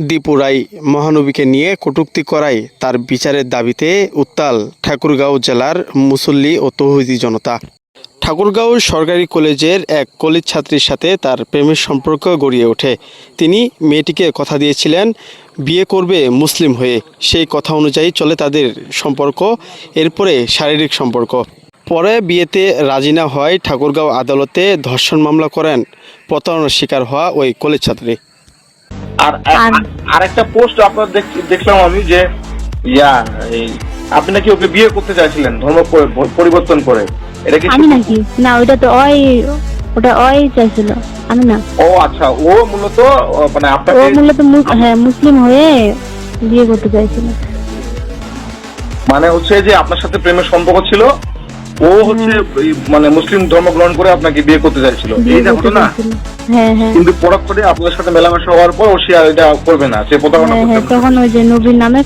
দীপু রায় মহানবীকে নিয়ে কটূক্তি করায় তার বিচারের দাবিতে উত্তাল ঠাকুরগাঁও জেলার মুসল্লি ও তৌহিদি জনতা। ঠাকুরগাঁও সরকারি কলেজের এক কলেজ ছাত্রীর সাথে তার প্রেমের সম্পর্ক গড়িয়ে ওঠে। তিনি মেয়েটিকে কথা দিয়েছিলেন, বিয়ে করবে মুসলিম হয়ে। সেই কথা অনুযায়ী চলে তাদের সম্পর্ক, এরপরে শারীরিক সম্পর্ক। পরে বিয়েতে রাজি না হয় ঠাকুরগাঁও আদালতে ধর্ষণ মামলা করেন। প্রতারণার শিকার হওয়া ওই কলেজ ছাত্রী। আর আর- আর পোস্ট আপনার দেখলাম আমি যে ইয়া আপনি নাকি ওকে বিয়ে করতে চাইছিলেন ধর্ম পরিবর্তন করে। এটা কি আমি নাকি? না ওইটা তো ওই ওটা ওই চাইছিল। আমি না। ও আচ্ছা ও মূলত মানে ও মূলত হ্যাঁ মুসলিম হয়ে বিয়ে করতে চাইছিল। মানে হচ্ছে যে আপনার সাথে প্রেমের সম্পর্ক ছিল ও হচ্ছে মানে মুসলিম ধর্ম গ্রহণ করে আপনাকে বিয়ে করতে চাইছিল। এই না করতে ঘটনা? হ্যাঁ হ্যাঁ। কিন্তু পরক করে আপনাদের সাথে মেলামেশা হওয়ার পর ও সে আর এটা করবে না সে প্রতারণা হ্যাঁ হ্যাঁ করবে তখন ওই যে নবীর নামে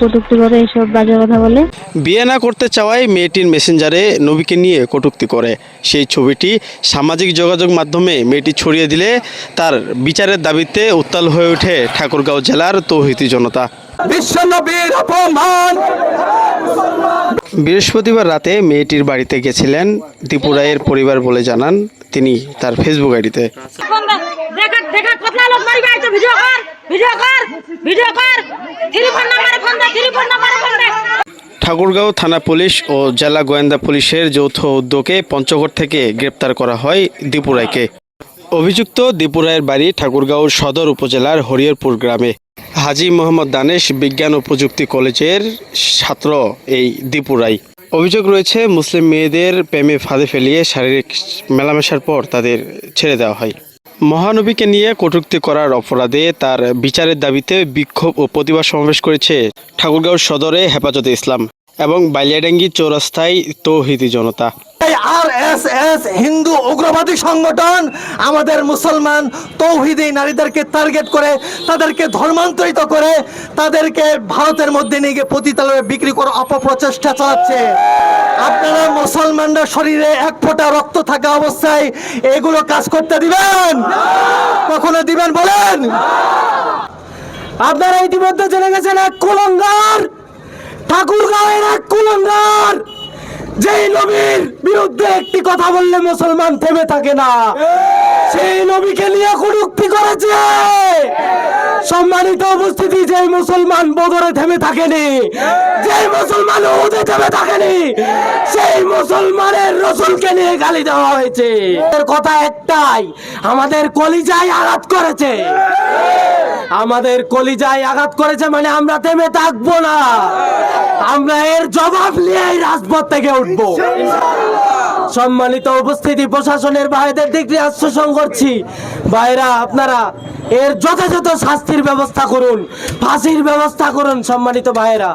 কটূক্তি করে এইসব বাজে কথা বলে। বিয়ে না করতে চাওয়ায় মেয়েটির মেসেঞ্জারে নবীকে নিয়ে কটুক্তি করে। সেই ছবিটি সামাজিক যোগাযোগ মাধ্যমে মেয়েটি ছড়িয়ে দিলে তার বিচারের দাবিতে উত্তাল হয়ে ওঠে ঠাকুরগাঁও জেলার তৌহিতি জনতা। অপমান। বৃহস্পতিবার রাতে মেয়েটির বাড়িতে গেছিলেন দীপু রায়ের পরিবার বলে জানান তিনি তার ফেসবুক আইডিতে। ঠাকুরগাঁও থানা পুলিশ ও জেলা গোয়েন্দা পুলিশের যৌথ উদ্যোগে পঞ্চগড় থেকে গ্রেপ্তার করা হয় দীপুরায়কে অভিযুক্ত দীপুরায়ের বাড়ি ঠাকুরগাঁও সদর উপজেলার হরিহরপুর গ্রামে। হাজি মোহাম্মদ দানেশ বিজ্ঞান ও প্রযুক্তি কলেজের ছাত্র এই দীপুরায় অভিযোগ রয়েছে, মুসলিম মেয়েদের প্রেমে ফাঁদে ফেলিয়ে শারীরিক মেলামেশার পর তাদের ছেড়ে দেওয়া হয়। মহানবীকে নিয়ে কটুক্তি করার অপরাধে তার বিচারের দাবিতে বিক্ষোভ ও প্রতিবাদ সমাবেশ করেছে ঠাকুরগাঁও সদরে হেফাজতে ইসলাম। এবং বাইলিয়াডাঙ্গি চৌরাস্তায় তৌহিদি জনতা। আর এস এস হিন্দু উগ্রবাদী সংগঠন আমাদের মুসলমান তৌহিদি নারীদেরকে টার্গেট করে, তাদেরকে ধর্মান্তরিত করে, তাদেরকে ভারতের মধ্যে নিয়ে গিয়ে পতিতালয়ে বিক্রি করে অপপ্রচেষ্টা চালাচ্ছে। আপনারা মুসলমানরা শরীরে এক ফোঁটা রক্ত থাকা অবস্থায় এগুলো কাজ করতে দিবেন? কখনো দিবেন বলেন? আপনারা ইতিমধ্যে জেনে গেছেন এক কুলঙ্গার ঠাকুরগাঁওয়ের এক কুলঙ্গার যেই নবীর বিরুদ্ধে একটি কথা বললে মুসলমান থেমে থাকে না। সেই নবীকে নিয়ে কটূক্তি করেছে। সম্মানিত উপস্থিতি যে মুসলমান বদরে থেমে থাকেনি যে মুসলমান উদে থেমে থাকেনি, সেই মুসলমানের রসুলকে নিয়ে গালি দেওয়া হয়েছে। এর কথা একটাই, আমাদের কলিজায় আঘাত করেছে। আমাদের কলিজায় আঘাত করেছে মানে আমরা থেমে থাকব না। আমরা এর জবাব নিয়ে রাজপথ থেকে উঠবো। সম্মানিত উপস্থিতি প্রশাসনের ভাইদের দিক দিয়ে আশ্বাসন করছি। ভাইরা, আপনারা এর যথাযথ শাস্তির ব্যবস্থা করুন, ফাঁসির ব্যবস্থা করুন, সম্মানিত ভাইরা